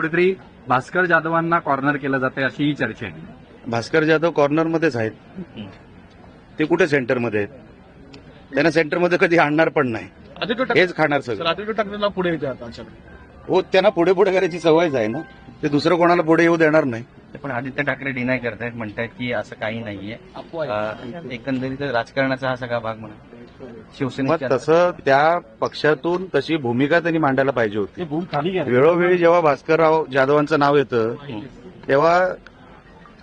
कुठेतरी भास्कर जाधवांना कॉर्नर केलं जाते अशी ही चर्चा आहे. भास्कर जाधव कॉर्नरमध्येच आहेत. ते कुठे सेंटरमध्ये आहेत? त्यांना सेंटरमध्ये कधी आणणार पण नाही. आदित्य ठाकरे हेच खाणार सर सगळं आदित्य ठाकरेंना पुढे येते आता अशात. हो त्यांना पुढे पुढे करायची सवयच आहे ना. ते दुसरं कोणाला पुढे येऊ देणार नाही. पण आदित्य ठाकरे डिनाय करतायत म्हणतायत की असं काही नाहीये. अं, एकंदरीत राजकारणाचा हा सगळा भाग म्हणा मग शिवसेनेच्या तसं त्या पक्षातून तशी भूमिका त्यांनी मांडायला पाहिजे होती. वेळोवेळी जेव्हा भास्करराव जाधवांचं नाव येतं तेव्हा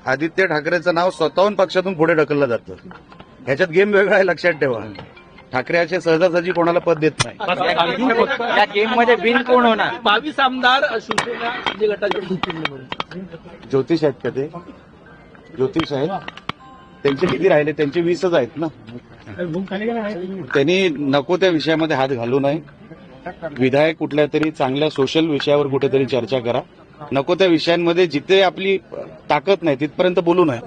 आदित्य ठाकरेचं नाव स्वतःहून पक्षातून पुढे ढकललं जातं. ह्याच्यात गेम वेगळा आहे लक्षात ठेवा. ठाकरे असे सहजासहजी कोणाला पद देत नाही. या गेममध्ये विन कोण होणार? बावीस आमदार शिवसेना गटाचे ज्योतिष आहेत का ते? ज्योतिष आहेत? त्यांचे किती राहिले? त्यांचे वीसच आहेत ना. त्यांनी नको त्या विषयामध्ये हात घालू नये. विधायक कुठल्या तरी चांगल्या सोशल विषयावर कुठेतरी चर्चा करा. नको त्या विषयांमध्ये जिथे आपली ताकद नाही तिथपर्यंत बोलू नये.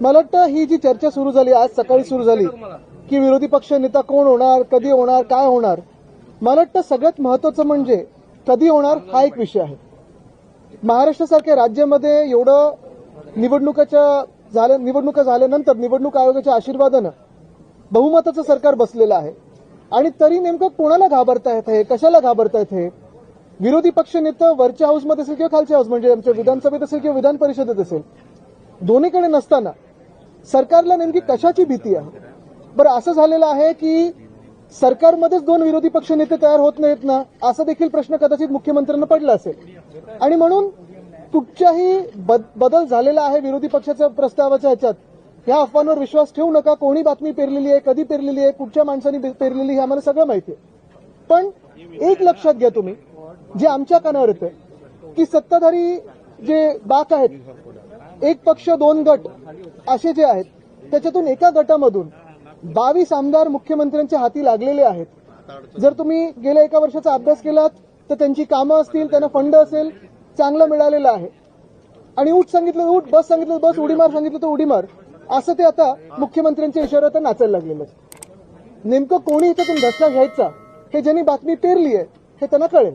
मला वाटतं ही जी चर्चा सुरू झाली आज सकाळी सुरू झाली की विरोधी पक्ष नेता कोण होणार कधी होणार काय होणार मला वाटतं सगळ्यात महत्वाचं म्हणजे कधी होणार हा एक विषय आहे. महाराष्ट्रासारख्या राज्यामध्ये एवढं निवडणुकाच्या झाल्या निवडणुका झाल्यानंतर निवडणूक आयोगाच्या आशीर्वादानं बहुमताचं सरकार बसलेलं आहे. आणि तरी नेमकं कोणाला घाबरतायत हे कशाला घाबरतायत हे विरोधी पक्ष नेतं वरच्या हाऊसमध्ये असेल किंवा खालच्या हाऊस म्हणजे आमच्या विधानसभेत असेल किंवा विधान परिषदेत असेल दोन्हीकडे नसताना सरकारला नेमकी कशाची भीती आहे? बरं असं झालेलं आहे की सरकारमध्येच दोन विरोधी पक्ष नेते तयार होत नाहीत ना असा देखील प्रश्न कदाचित मुख्यमंत्र्यांना पडला असेल. आणि म्हणून कुठच्याही बद- बदल झालेला आहे विरोधी पक्षाच्या प्रस्तावाच्या ह्याच्यात ह्या अफवांवर विश्वास ठेवू नका कोणी बातमी पेरलेली आहे कधी पेरलेली आहे कुठच्या माणसाने पेरलेली हे आम्हाला सगळं माहिती आहे. पण एक लक्षात घ्या तुम्ही जे आमच्या कानावर येतं की सत्ताधारी जे बाक आहेत एक पक्ष दोन गट असे जे आहेत त्याच्यातून एका गटामधून बावीस आमदार मुख्यमंत्र्यांच्या हाती लागलेले आहेत. जर तुम्ही गेल्या एका वर्षाचा अभ्यास केलात तर त्यांची कामं असतील त्यांना फंड असेल चांगलं मिळालेलं आहे. आणि उठ सांगितलं उठ बस सांगितलं बस उडी मार सांगितलं तर उडी मार. असं ते आता मुख्यमंत्र्यांच्या इशाऱ्यात नाचायला लागलेलं आहे नेमकं कोणी इथं धसला घ्यायचा हे ज्यांनी बातमी पेरली आहे हे त्यांना कळेल.